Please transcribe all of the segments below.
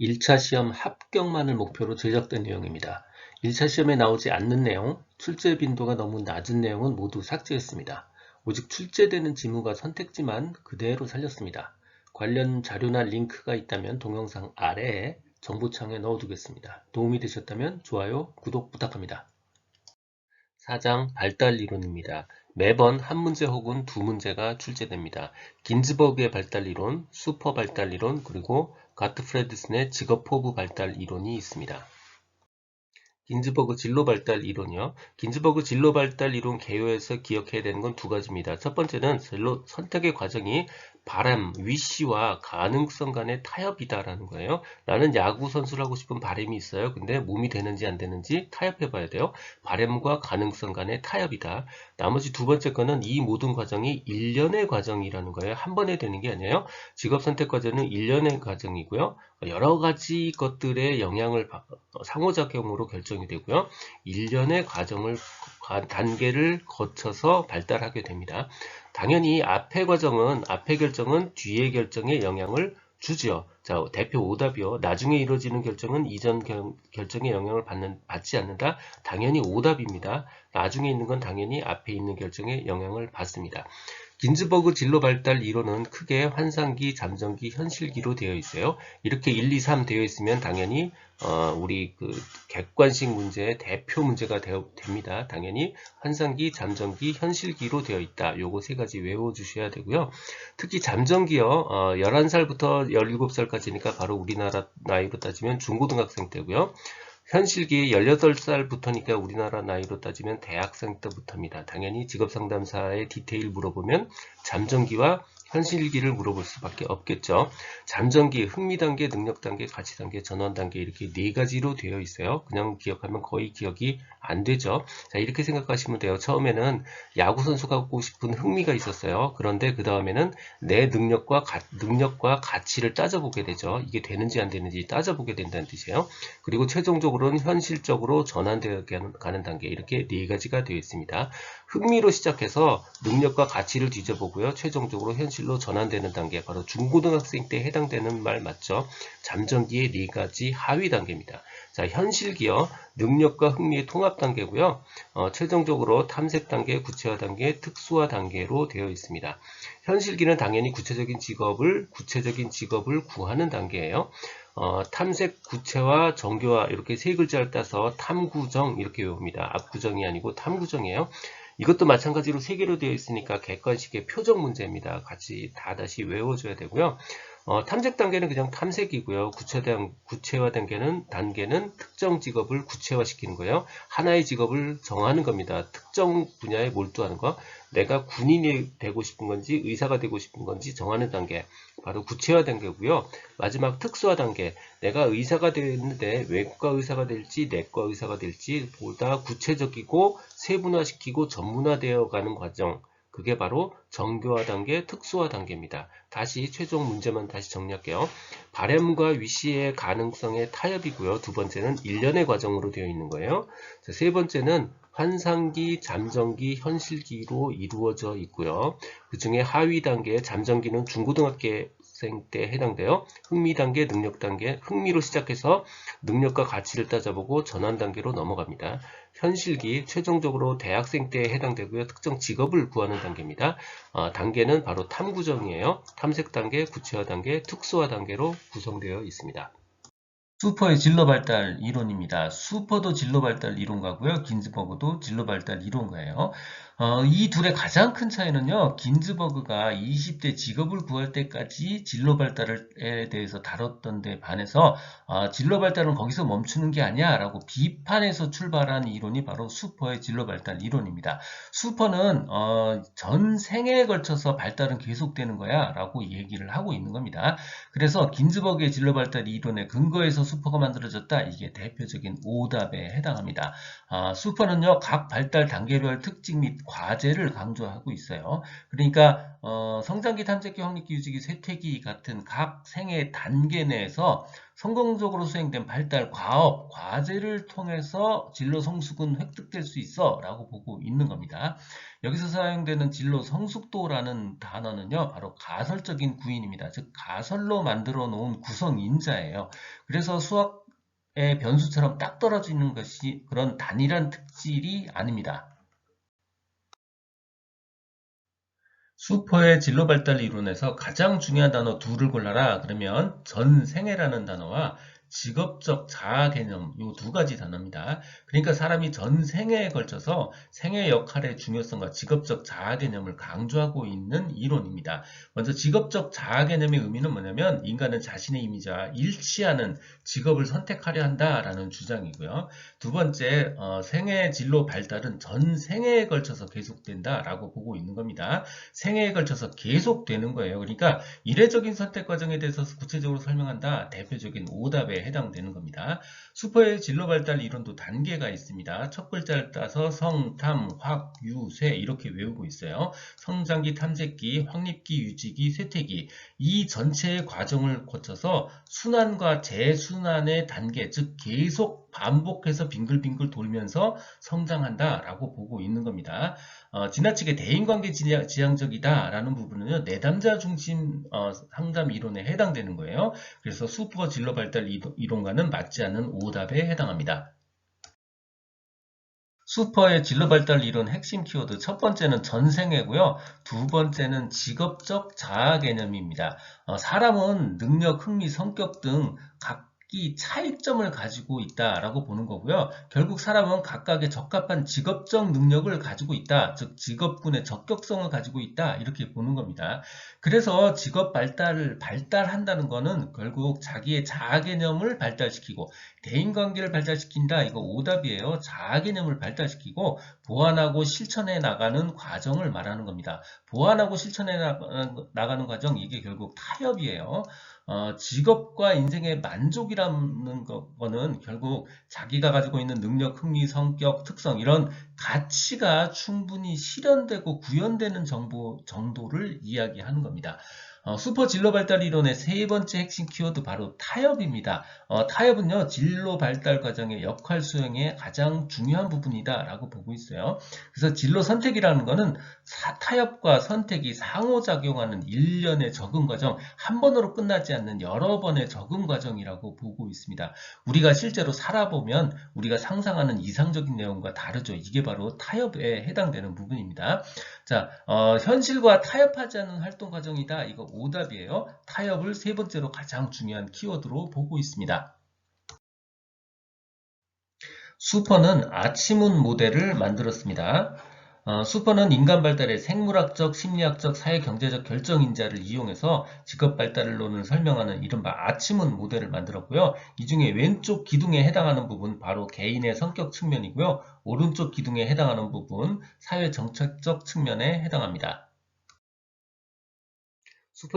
1차 시험 합격만을 목표로 제작된 내용입니다. 1차 시험에 나오지 않는 내용, 출제 빈도가 너무 낮은 내용은 모두 삭제했습니다. 오직 출제되는 지문과 선택지만 그대로 살렸습니다. 관련 자료나 링크가 있다면 동영상 아래에 정보창에 넣어두겠습니다. 도움이 되셨다면 좋아요, 구독 부탁합니다. 4장 발달 이론입니다. 매번 한 문제 혹은 두 문제가 출제됩니다. 긴즈버그의 발달 이론, 슈퍼 발달 이론, 그리고 가트프레드슨의 직업 포부 발달 이론이 있습니다. 긴즈버그 진로 발달 이론이요. 긴즈버그 진로 발달 이론 개요에서 기억해야 되는 건 두 가지입니다. 첫 번째는 진로 선택의 과정이 바람, 위시와 가능성 간의 타협이다라는 거예요. 나는 야구 선수를 하고 싶은 바람이 있어요. 근데 몸이 되는지 안 되는지 타협해 봐야 돼요. 바람과 가능성 간의 타협이다. 나머지 두 번째 거는 이 모든 과정이 1년의 과정이라는 거예요. 한 번에 되는 게 아니에요. 직업 선택 과정은 1년의 과정이고요. 여러 가지 것들의 영향을 상호작용으로 결정이 되고요. 1년의 과정을 단계를 거쳐서 발달하게 됩니다. 당연히 앞의 과정은 앞의 결정은 뒤의 결정에 영향을 주지요. 자, 대표 오답이요. 나중에 이루어지는 결정은 이전 결 정에 영향을 받는, 받지 않는다. 당연히 오답입니다. 나중에 있는 건 당연히 앞에 있는 결정에 영향을 받습니다. 긴즈버그 진로 발달 이론은 크게 환상기, 잠정기, 현실기로 되어 있어요. 이렇게 1, 2, 3 되어 있으면 당연히 어, 우리 그 객관식 문제의 대표 문제가 되어, 됩니다. 당연히 환상기, 잠정기, 현실기로 되어 있다. 요거 세 가지 외워주셔야 되고요. 특히 잠정기요. 어, 11살부터 17살까지니까 바로 우리나라 나이로 따지면 중고등학생 때고요. 현실기 18살부터니까 우리나라 나이로 따지면 대학생 때부터입니다. 당연히 직업상담사의 디테일 물어보면 잠정기와 현실기를 물어볼 수밖에 없겠죠. 잠정기, 흥미단계, 능력단계, 가치단계, 전환단계 이렇게 네 가지로 되어 있어요. 그냥 기억하면 거의 기억이 안 되죠. 자 이렇게 생각하시면 돼요. 처음에는 야구선수 갖고 싶은 흥미가 있었어요. 그런데 그 다음에는 내 능력과 가, 능력과 가치를 따져보게 되죠. 이게 되는지 안 되는지 따져보게 된다는 뜻이에요. 그리고 최종적으로는 현실적으로 전환되어 가는 단계 이렇게 네 가지가 되어 있습니다. 흥미로 시작해서 능력과 가치를 뒤져보고요. 최종적으로 현실 로 전환되는 단계 바로 중고등학생 때 해당되는 말 맞죠? 잠정기의 네 가지 하위 단계입니다. 자, 현실기어 능력과 흥미의 통합 단계고요. 어, 최종적으로 탐색 단계, 구체화 단계, 특수화 단계로 되어 있습니다. 현실기는 당연히 구체적인 직업을 구체적인 직업을 구하는 단계예요. 어, 탐색, 구체화, 정교화 이렇게 세 글자를 따서 탐구정 이렇게 외웁니다. 압구정이 아니고 탐구정이에요. 이것도 마찬가지로 세 개로 되어 있으니까 객관식의 표적 문제입니다. 같이 다 다시 외워줘야 되고요. 어, 탐색 단계는 그냥 탐색이고요. 구체화된, 구체화 단계는, 단계는 특정 직업을 구체화시키는 거예요. 하나의 직업을 정하는 겁니다. 특정 분야에 몰두하는 거. 내가 군인이 되고 싶은 건지 의사가 되고 싶은 건지 정하는 단계. 바로 구체화 단계고요. 마지막 특수화 단계. 내가 의사가 되었는데 외과 의사가 될지 내과 의사가 될지 보다 구체적이고 세분화시키고 전문화되어 가는 과정. 그게 바로 정교화 단계, 특수화 단계입니다. 다시 최종 문제만 다시 정리할게요. 바램과 위시의 가능성의 타협이고요. 두 번째는 1년의 과정으로 되어 있는 거예요. 세 번째는 환상기, 잠정기, 현실기로 이루어져 있고요. 그 중에 하위 단계 잠정기는 중고등학교 학생 때 해당돼요. 흥미 단계, 능력 단계, 흥미로 시작해서 능력과 가치를 따져보고 전환 단계로 넘어갑니다. 현실기, 최종적으로 대학생 때에 해당되고요. 특정 직업을 구하는 단계입니다. 어, 단계는 바로 탐구정이에요. 탐색 단계, 구체화 단계, 특수화 단계로 구성되어 있습니다. 슈퍼의 진로 발달 이론입니다. 슈퍼도 진로 발달 이론가고요. 긴즈버그도 진로 발달 이론가예요. 어, 이 둘의 가장 큰 차이는요. 긴즈버그가 20대 직업을 구할 때까지 진로 발달에 대해서 다뤘던 데 반해서 어, 진로 발달은 거기서 멈추는 게 아니야 라고 비판에서 출발한 이론이 바로 슈퍼의 진로 발달 이론입니다. 슈퍼는 어, 전 생애에 걸쳐서 발달은 계속되는 거야 라고 얘기를 하고 있는 겁니다. 그래서 긴즈버그의 진로 발달 이론의 근거에서 슈퍼가 만들어졌다. 이게 대표적인 오답에 해당합니다. 아, 슈퍼는요. 각 발달 단계별 특징 및 과제를 강조하고 있어요. 그러니까 어, 성장기, 탐색기, 확립기, 유지기, 쇠퇴기 같은 각 생애 단계 내에서 성공적으로 수행된 발달, 과업, 과제를 통해서 진로 성숙은 획득될 수 있어 라고 보고 있는 겁니다. 여기서 사용되는 진로 성숙도라는 단어는요, 바로 가설적인 구인입니다. 즉, 가설로 만들어 놓은 구성인자예요. 그래서 수학 의 변수처럼 딱 떨어지는 것이 그런 단일한 특질이 아닙니다. 수퍼의 진로 발달 이론에서 가장 중요한 단어 둘을 골라라. 그러면 전생애라는 단어와 직업적 자아 개념 이두 가지 단어입니다. 그러니까 사람이 전 생애에 걸쳐서 생애 역할의 중요성과 직업적 자아 개념을 강조하고 있는 이론입니다. 먼저 직업적 자아 개념의 의미는 뭐냐면 인간은 자신의 이미지와 일치하는 직업을 선택하려 한다라는 주장이고요. 두 번째 어, 생애 진로 발달은 전 생애에 걸쳐서 계속된다라고 보고 있는 겁니다. 생애에 걸쳐서 계속되는 거예요. 그러니까 이례적인 선택 과정에 대해서 구체적으로 설명한다. 대표적인 오답 에 해당되는 겁니다. 슈퍼의 진로 발달 이론도 단계가 있습니다. 첫 글자를 따서 성, 탐, 확, 유, 쇠 이렇게 외우고 있어요. 성장기, 탐색기, 확립기, 유지기, 쇠퇴기 이 전체의 과정을 거쳐서 순환과 재순환의 단계 즉 계속 반복해서 빙글빙글 돌면서 성장한다라고 보고 있는 겁니다. 어, 지나치게 대인관계 지향적이다라는 부분은요 내담자 중심 어, 상담 이론에 해당되는 거예요. 그래서 슈퍼 진로 발달 이론과는 맞지 않는 오답에 해당합니다. 슈퍼의 진로 발달 이론 핵심 키워드 첫 번째는 전생애고요. 두 번째는 직업적 자아 개념입니다. 어, 사람은 능력, 흥미, 성격 등 각 이 차이점을 가지고 있다라고 보는 거고요. 결국 사람은 각각의 적합한 직업적 능력을 가지고 있다. 즉 직업군의 적격성을 가지고 있다. 이렇게 보는 겁니다. 그래서 직업 발달을 발달한다는 것은 결국 자기의 자아 개념을 발달시키고 대인 관계를 발달시킨다. 이거 오답이에요. 자아 개념을 발달시키고 보완하고 실천해 나가는 과정을 말하는 겁니다. 보완하고 실천해 나가는 과정 이게 결국 타협이에요. 어, 직업과 인생의 만족이라는 거는 결국 자기가 가지고 있는 능력, 흥미, 성격, 특성 이런 가치가 충분히 실현되고 구현되는 정보 정도를 이야기하는 겁니다. 어, 슈퍼 진로 발달 이론의 세 번째 핵심 키워드 바로 타협입니다. 어, 타협은요 진로 발달 과정의 역할 수행의 가장 중요한 부분이다라고 보고 있어요. 그래서 진로 선택이라는 것은 타협과 선택이 상호작용하는 일련의 적응 과정, 한 번으로 끝나지 않는 여러 번의 적응 과정이라고 보고 있습니다. 우리가 실제로 살아보면 우리가 상상하는 이상적인 내용과 다르죠. 이게 바로 타협에 해당되는 부분입니다. 자, 어, 현실과 타협하지 않는 활동 과정이다. 이거 오답이에요. 타협을 세 번째로 가장 중요한 키워드로 보고 있습니다. 수퍼는 아치문 모델을 만들었습니다. 어, 수퍼는 인간 발달의 생물학적, 심리학적, 사회경제적 결정인자를 이용해서 직업 발달론을 설명하는 이른바 아치문 모델을 만들었고요. 이 중에 왼쪽 기둥에 해당하는 부분 바로 개인의 성격 측면이고요. 오른쪽 기둥에 해당하는 부분 사회정책적 측면에 해당합니다.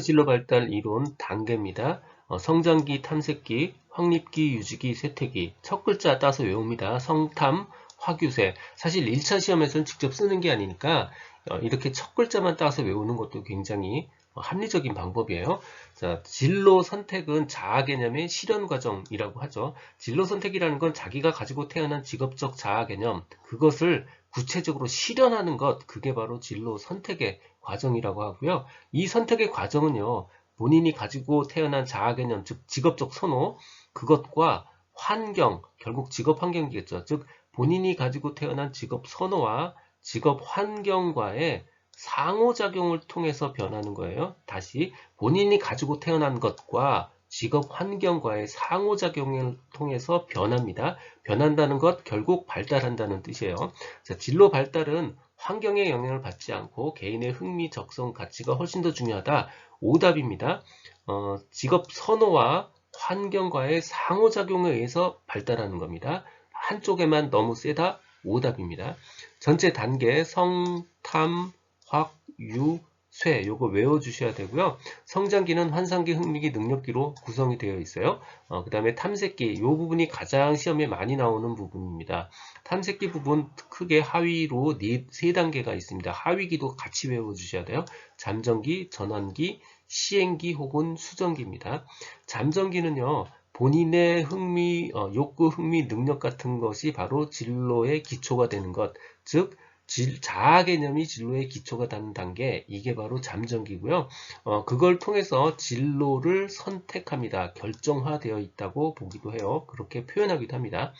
진로 발달 이론 단계입니다. 어, 성장기, 탐색기, 확립기, 유지기, 쇠퇴기 첫 글자 따서 외웁니다. 성탐, 화규세 사실 1차 시험에서는 직접 쓰는 게 아니니까 어, 이렇게 첫 글자만 따서 외우는 것도 굉장히 어, 합리적인 방법이에요. 자, 진로 선택은 자아 개념의 실현 과정이라고 하죠. 진로 선택이라는 건 자기가 가지고 태어난 직업적 자아 개념, 그것을 구체적으로 실현하는 것, 그게 바로 진로 선택의 과정이라고 하고요. 이 선택의 과정은요, 본인이 가지고 태어난 자아 개념, 즉 직업적 선호, 그것과 환경, 결국 직업 환경이겠죠. 즉 본인이 가지고 태어난 직업 선호와 직업 환경과의 상호작용을 통해서 변하는 거예요. 다시 본인이 가지고 태어난 것과 직업 환경과의 상호작용을 통해서 변합니다. 변한다는 것 결국 발달한다는 뜻이에요. 자, 진로 발달은 환경의 영향을 받지 않고 개인의 흥미, 적성, 가치가 훨씬 더 중요하다. 오답입니다. 어, 직업 선호와 환경과의 상호작용에 의해서 발달하는 겁니다. 한쪽에만 너무 세다? 오답입니다. 전체 단계 성, 탐, 확, 유, 쇠 요거 외워주셔야 되고요. 성장기는 환상기, 흥미기, 능력기로 구성이 되어 있어요. 어, 그 다음에 탐색기 이 부분이 가장 시험에 많이 나오는 부분입니다. 탐색기 부분 크게 하위로 네, 세 단계가 있습니다. 하위기도 같이 외워주셔야 돼요. 잠정기, 전환기, 시행기 혹은 수정기입니다. 잠정기는요. 본인의 흥미, 어, 욕구, 흥미, 능력 같은 것이 바로 진로의 기초가 되는 것, 즉 질, 자아 개념이 진로의 기초가 되는 단계, 이게 바로 잠정기고요. 어, 그걸 통해서 진로를 선택합니다. 결정화되어 있다고 보기도 해요. 그렇게 표현하기도 합니다.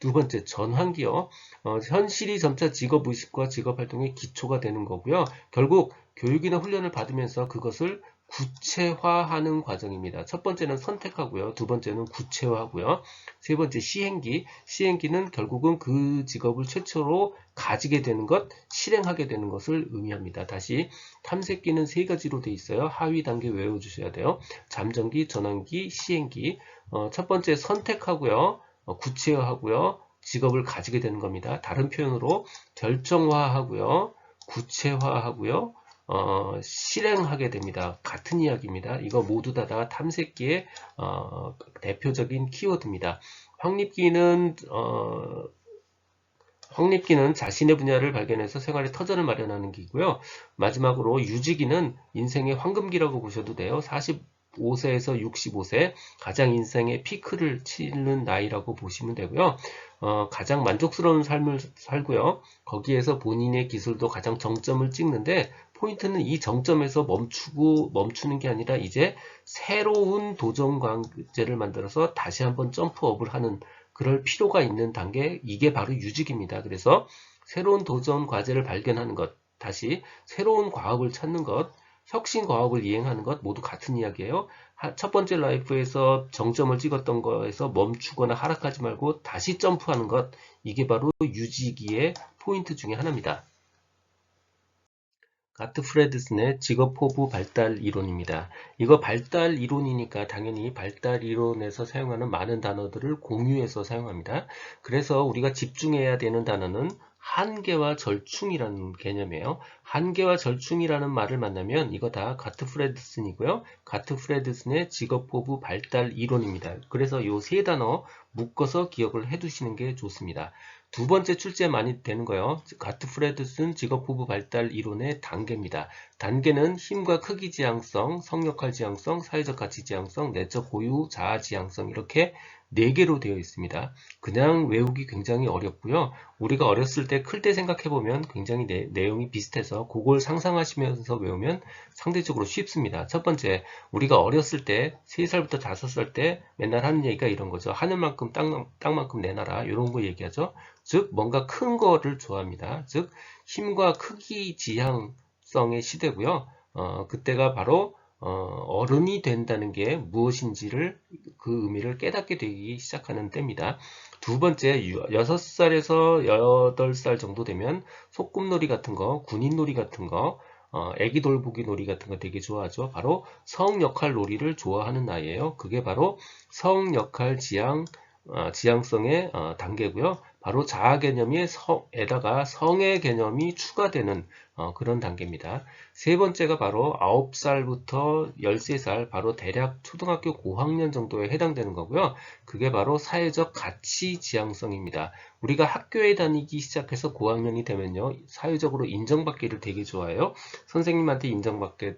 두 번째, 전환기요. 어, 현실이 점차 직업의식과 직업활동의 기초가 되는 거고요. 결국 교육이나 훈련을 받으면서 그것을 구체화하는 과정입니다. 첫 번째는 선택하고요. 두 번째는 구체화하고요. 세 번째 시행기. 시행기는 결국은 그 직업을 최초로 가지게 되는 것, 실행하게 되는 것을 의미합니다. 다시 탐색기는 세 가지로 돼 있어요. 하위 단계 외워주셔야 돼요. 잠정기, 전환기, 시행기. 어, 첫 번째 선택하고요. 어, 구체화하고요. 직업을 가지게 되는 겁니다. 다른 표현으로 결정화하고요. 구체화하고요. 어, 실행하게 됩니다. 같은 이야기입니다. 이거 모두 다, 다 탐색기의 어, 대표적인 키워드입니다. 확립기는 어, 확립기는 자신의 분야를 발견해서 생활의 터전을 마련하는 기고요. 마지막으로 유지기는 인생의 황금기라고 보셔도 돼요. 45세에서 65세 가장 인생의 피크를 치는 나이라고 보시면 되고요. 어, 가장 만족스러운 삶을 살고요. 거기에서 본인의 기술도 가장 정점을 찍는데 포인트는 이 정점에서 멈추고 멈추는 게 아니라 이제 새로운 도전 관계를 만들어서 다시 한번 점프업을 하는 그럴 필요가 있는 단계 이게 바로 유직입니다. 그래서 새로운 도전 과제를 발견하는 것 다시 새로운 과업을 찾는 것 혁신 과업을 이행하는 것 모두 같은 이야기예요. 첫 번째 라이프에서 정점을 찍었던 거에서 멈추거나 하락하지 말고 다시 점프하는 것 이게 바로 유지기의 포인트 중에 하나입니다. 가트 프레드슨의 직업 포부 발달 이론입니다. 이거 발달 이론이니까 당연히 발달 이론에서 사용하는 많은 단어들을 공유해서 사용합니다. 그래서 우리가 집중해야 되는 단어는 한계와 절충이라는 개념이에요. 한계와 절충이라는 말을 만나면 이거 다 가트 프레드슨이고요. 가트 프레드슨의 직업 포부 발달 이론입니다. 그래서 이 세 단어 묶어서 기억을 해두시는 게 좋습니다. 두 번째 출제 많이 되는 거요. 가트 프레드슨 직업 후보 발달 이론의 단계입니다. 단계는 힘과 크기 지향성, 성역할 지향성, 사회적 가치 지향성, 내적 고유 자아 지향성 이렇게 4개로 되어 있습니다. 그냥 외우기 굉장히 어렵고요. 우리가 어렸을 때 클 때 생각해보면 굉장히 내, 내용이 비슷해서 그걸 상상하시면서 외우면 상대적으로 쉽습니다. 첫 번째, 우리가 어렸을 때 3살부터 5살 때 맨날 하는 얘기가 이런 거죠. 하늘만큼 땅, 땅만큼 내놔라 이런 거 얘기하죠. 즉 뭔가 큰 거를 좋아합니다. 즉 힘과 크기 지향성의 시대고요. 어, 그때가 바로 어, 른이 된다는 게 무엇인지를 그 의미를 깨닫게 되기 시작하는 때입니다. 두 번째, 6살에서 8살 정도 되면 소꿉놀이 같은 거, 군인놀이 같은 거, 어, 애기 돌보기 놀이 같은 거 되게 좋아하죠. 바로 성 역할 놀이를 좋아하는 나이에요 그게 바로 성 역할 지향, 어, 지향성의 어, 단계고요. 바로 자아 개념이 성에다가 성의 개념이 추가되는 어, 그런 단계입니다. 세 번째가 바로 9살부터 13살, 바로 대략 초등학교 고학년 정도에 해당되는 거고요. 그게 바로 사회적 가치 지향성입니다. 우리가 학교에 다니기 시작해서 고학년이 되면요. 사회적으로 인정받기를 되게 좋아해요. 선생님한테 인정받게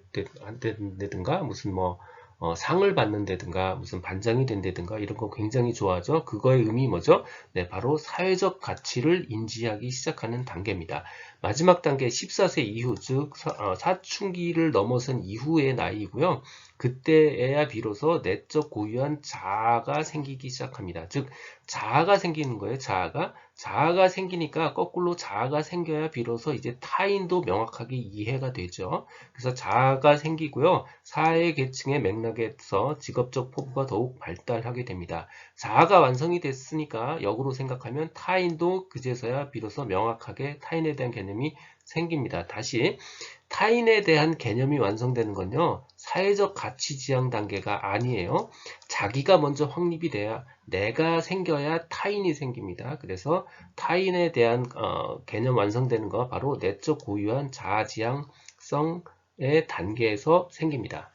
된다든가 무슨 뭐 어, 상을 받는다든가 무슨 반장이 된다든가 이런 거 굉장히 좋아하죠. 그거의 의미 뭐죠? 네, 바로 사회적 가치를 인지하기 시작하는 단계입니다. 마지막 단계 14세 이후 즉 어, 사춘기를 넘어선 이후의 나이이고요. 그때에야 비로소 내적 고유한 자아가 생기기 시작합니다. 즉 자아가 생기는 거예요. 자아가 자아가 생기니까 거꾸로 자아가 생겨야 비로소 이제 타인도 명확하게 이해가 되죠. 그래서 자아가 생기고요. 사회 계층의 맥락에서 직업적 포부가 더욱 발달하게 됩니다. 자아가 완성이 됐으니까 역으로 생각하면 타인도 그제서야 비로소 명확하게 타인에 대한 개념이 생깁니다. 다시 타인에 대한 개념이 완성되는 건요. 사회적 가치 지향 단계가 아니에요. 자기가 먼저 확립이 돼야 내가 생겨야 타인이 생깁니다. 그래서 타인에 대한 어, 개념 완성되는 거 바로 내적 고유한 자아 지향성의 단계에서 생깁니다.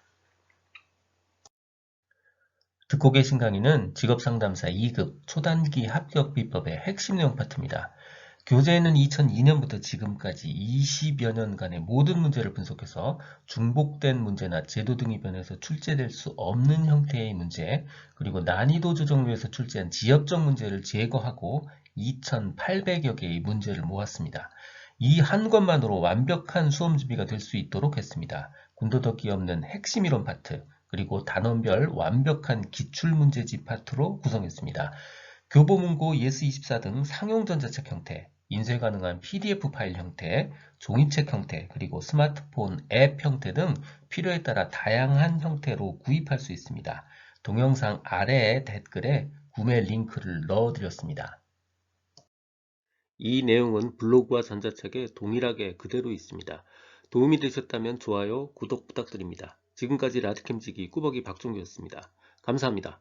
듣고 계신 강의는 직업상담사 2급 초단기 합격 비법의 핵심 내용 파트입니다. 교재에는 2002년부터 지금까지 20여 년간의 모든 문제를 분석해서 중복된 문제나 제도 등이 변해서 출제될 수 없는 형태의 문제, 그리고 난이도 조정료에서 출제한 지역적 문제를 제거하고 2,800여 개의 문제를 모았습니다. 이한 것만으로 완벽한 수험 준비가 될 수 있도록 했습니다. 군더더기 없는 핵심 이론 파트, 그리고 단원별 완벽한 기출문제집 파트로 구성했습니다. 교보문고 예스24 등 상용 전자책 형태, 인쇄 가능한 PDF 파일 형태, 종이책 형태, 그리고 스마트폰 앱 형태 등 필요에 따라 다양한 형태로 구입할 수 있습니다. 동영상 아래 댓글에 구매 링크를 넣어드렸습니다. 이 내용은 블로그와 전자책에 동일하게 그대로 있습니다. 도움이 되셨다면 좋아요, 구독 부탁드립니다. 지금까지 라디캠지기 꾸벅이 박종규였습니다. 감사합니다.